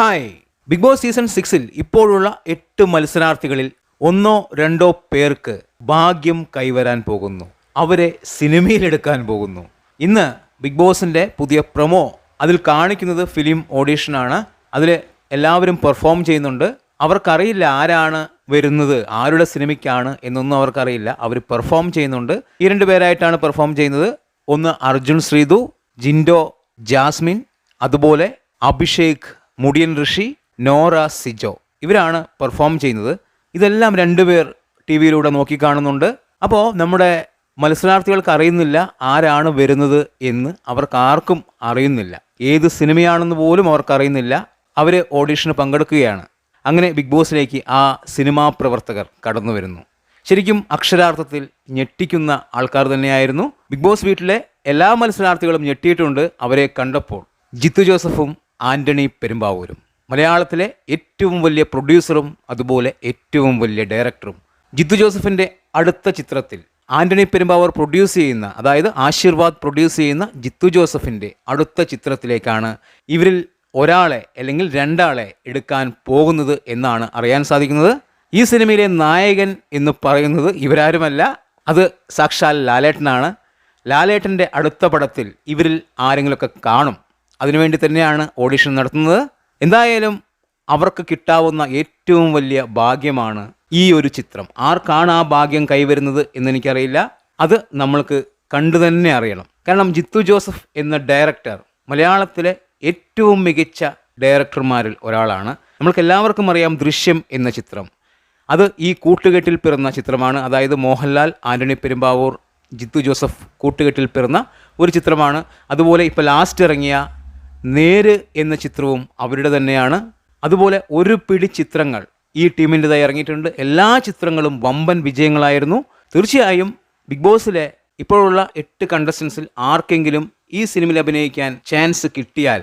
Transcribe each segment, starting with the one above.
Hi. Big boss season സിക്സിൽ ഇപ്പോഴുള്ള എട്ട് മത്സരാർത്ഥികളിൽ ഒന്നോ രണ്ടോ പേർക്ക് ഭാഗ്യം കൈവരാൻ പോകുന്നു. അവരെ സിനിമയിലെടുക്കാൻ പോകുന്നു. ഇന്ന് ബിഗ് ബോസിന്റെ പുതിയ പ്രൊമോ അതിൽ കാണിക്കുന്നത് ഫിലിം ഓഡീഷനാണ് അതിൽ എല്ലാവരും പെർഫോം ചെയ്യുന്നുണ്ട്. അവർക്കറിയില്ല ആരാണ് വരുന്നത് ആരുടെ സിനിമയ്ക്കാണ് എന്നൊന്നും അവർക്കറിയില്ല. അവർ പെർഫോം ചെയ്യുന്നുണ്ട്. ഈ രണ്ട് പേരായിട്ടാണ് പെർഫോം ചെയ്യുന്നത്. ഒന്ന് അർജുൻ ശ്രീതു ജിൻഡോ ജാസ്മിൻ അതുപോലെ അഭിഷേക് മുടിയൻ ഋഷി നോറ സിജോ. ഇവരാണ് പെർഫോം ചെയ്യുന്നത്. ഇതെല്ലാം രണ്ടുപേർ ടി വിയിലൂടെ നോക്കിക്കാണുന്നുണ്ട്. അപ്പോൾ നമ്മുടെ മത്സരാർത്ഥികൾക്ക് അറിയുന്നില്ല ആരാണ് വരുന്നത് എന്ന് അവർക്ക് ആർക്കും അറിയുന്നില്ല. ഏത് സിനിമയാണെന്ന് പോലും അവർക്ക് അറിയുന്നില്ല അവർ ഓഡീഷന് പങ്കെടുക്കുകയാണ്. അങ്ങനെ ബിഗ് ബോസിലേക്ക് ആ സിനിമാ പ്രവർത്തകർ കടന്നു വരുന്നു. ശരിക്കും അക്ഷരാർത്ഥത്തിൽ ഞെട്ടിക്കുന്ന ആൾക്കാർ തന്നെയായിരുന്നു. ബിഗ് ബോസ് വീട്ടിലെ എല്ലാ മത്സരാർത്ഥികളും ഞെട്ടിയിട്ടുണ്ട്. അവരെ കണ്ടപ്പോൾ ജിത്തു ജോസഫും ആന്റണി പെരുമ്പാവൂരും. മലയാളത്തിലെ ഏറ്റവും വലിയ പ്രൊഡ്യൂസറും അതുപോലെ ഏറ്റവും വലിയ ഡയറക്ടറും ജിത്തു ജോസഫിന്റെ അടുത്ത ചിത്രത്തിൽ ആന്റണി പെരുമ്പാവൂർ പ്രൊഡ്യൂസ് ചെയ്യുന്ന അതായത് ആശീർവാദ് പ്രൊഡ്യൂസ് ചെയ്യുന്ന ജിത്തു ജോസഫിന്റെ അടുത്ത ചിത്രത്തിലേക്കാണ് ഇവരിൽ ഒരാളെ അല്ലെങ്കിൽ രണ്ടാളെ എടുക്കാൻ പോകുന്നത് എന്നാണ് അറിയാൻ സാധിക്കുന്നത്. ഈ സിനിമയിലെ നായകൻ എന്ന് പറയുന്നത് ഇവരാരുമല്ല അത് സാക്ഷാൽ ലാലേട്ടനാണ്. ലാലേട്ടന്റെ അടുത്ത പടത്തിൽ ഇവരിൽ ആരെങ്കിലുമൊക്കെ കാണും. അതിനുവേണ്ടി തന്നെയാണ് ഓഡിഷൻ നടത്തുന്നത്. എന്തായാലും അവർക്ക് കിട്ടാവുന്ന ഏറ്റവും വലിയ ഭാഗ്യമാണ് ഈ ഒരു ചിത്രം. ആർക്കാണ് ആ ഭാഗ്യം കൈവരുന്നത് എന്നെനിക്കറിയില്ല. അത് നമ്മൾക്ക് കണ്ടു തന്നെ അറിയണം. കാരണം ജിത്തു ജോസഫ് എന്ന ഡയറക്ടർ മലയാളത്തിലെ ഏറ്റവും മികച്ച ഡയറക്ടർമാരിൽ ഒരാളാണ്. നമ്മൾക്ക് എല്ലാവർക്കും അറിയാം ദൃശ്യം എന്ന ചിത്രം. അത് ഈ കൂട്ടുകെട്ടിൽ പിറന്ന ചിത്രമാണ്. അതായത് മോഹൻലാൽ ആന്റണി പെരുമ്പാവൂർ ജിത്തു ജോസഫ് കൂട്ടുകെട്ടിൽ പിറന്ന ഒരു ചിത്രമാണ്. അതുപോലെ ഇപ്പോൾ ലാസ്റ്റ് ഇറങ്ങിയ നേര് എന്ന ചിത്രവും അവരുടെ തന്നെയാണ്. അതുപോലെ ഒരു പിടി ചിത്രങ്ങൾ ഈ ടീമിന്റെതായി ഇറങ്ങിയിട്ടുണ്ട്. എല്ലാ ചിത്രങ്ങളും വമ്പൻ വിജയങ്ങളായിരുന്നു. തീർച്ചയായും ബിഗ് ബോസിലെ ഇപ്പോഴുള്ള എട്ട് കണ്ടസ്റ്റൻസിൽ ആർക്കെങ്കിലും ഈ സിനിമയിൽ അഭിനയിക്കാൻ ചാൻസ് കിട്ടിയാൽ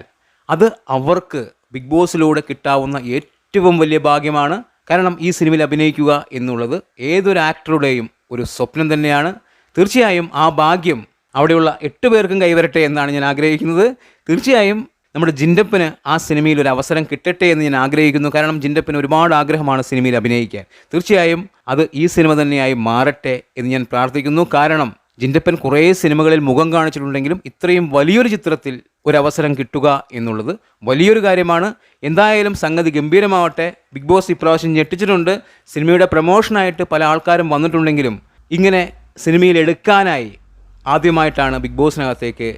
അത് അവർക്ക് ബിഗ് ബോസിലൂടെ കിട്ടാവുന്ന ഏറ്റവും വലിയ ഭാഗ്യമാണ്. കാരണം ഈ സിനിമയിൽ അഭിനയിക്കുക എന്നുള്ളത് ഏതൊരു ആക്ടറുടെയും ഒരു സ്വപ്നം തന്നെയാണ്. തീർച്ചയായും ആ ഭാഗ്യം അവിടെയുള്ള എട്ട് പേർക്കും കൈവരട്ടെ എന്നാണ് ഞാൻ ആഗ്രഹിക്കുന്നത്. തീർച്ചയായും നമ്മുടെ ജിൻഡപ്പിന് ആ സിനിമയിൽ ഒരു അവസരം കിട്ടട്ടെ എന്ന് ഞാൻ ആഗ്രഹിക്കുന്നു. കാരണം ജിൻഡപ്പിന് ഒരുപാട് ആഗ്രഹമാണ് സിനിമയിൽ അഭിനയിക്കാൻ. തീർച്ചയായും അത് ഈ സിനിമ തന്നെയായി മാറട്ടെ എന്ന് ഞാൻ പ്രാർത്ഥിക്കുന്നു. കാരണം ജിൻഡപ്പൻ കുറേ സിനിമകളിൽ മുഖം കാണിച്ചിട്ടുണ്ടെങ്കിലും ഇത്രയും വലിയൊരു ചിത്രത്തിൽ ഒരു അവസരം കിട്ടുക എന്നുള്ളത് വലിയൊരു കാര്യമാണ്. എന്തായാലും സംഗതി ഗംഭീരമാവട്ടെ. ബിഗ് ബോസ് ഇപ്രാവശ്യം ഞെട്ടിച്ചിട്ടുണ്ട്. സിനിമയുടെ പ്രൊമോഷനായിട്ട് പല ആൾക്കാരും വന്നിട്ടുണ്ടെങ്കിലും ഇങ്ങനെ സിനിമയിൽ എടുക്കാനായി ആദ്യമായിട്ടാണ് ബിഗ് ബോസിനകത്തേക്ക്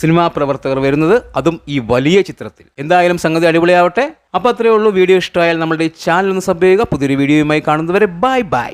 സിനിമാ പ്രവർത്തകർ വരുന്നത്. അതും ഈ വലിയ ചിത്രത്തിൽ. എന്തായാലും സംഗതി അടിപൊളിയാവട്ടെ. അപ്പോൾ അത്രയേ ഉള്ളൂ. വീഡിയോ ഇഷ്ടമായാൽ നമ്മുടെ ഈ ചാനൽ ഒന്ന് സബ് ചെയ്യുക. പുതിയൊരു വീഡിയോയുമായി കാണുന്നതുവരെ ബൈ ബൈ.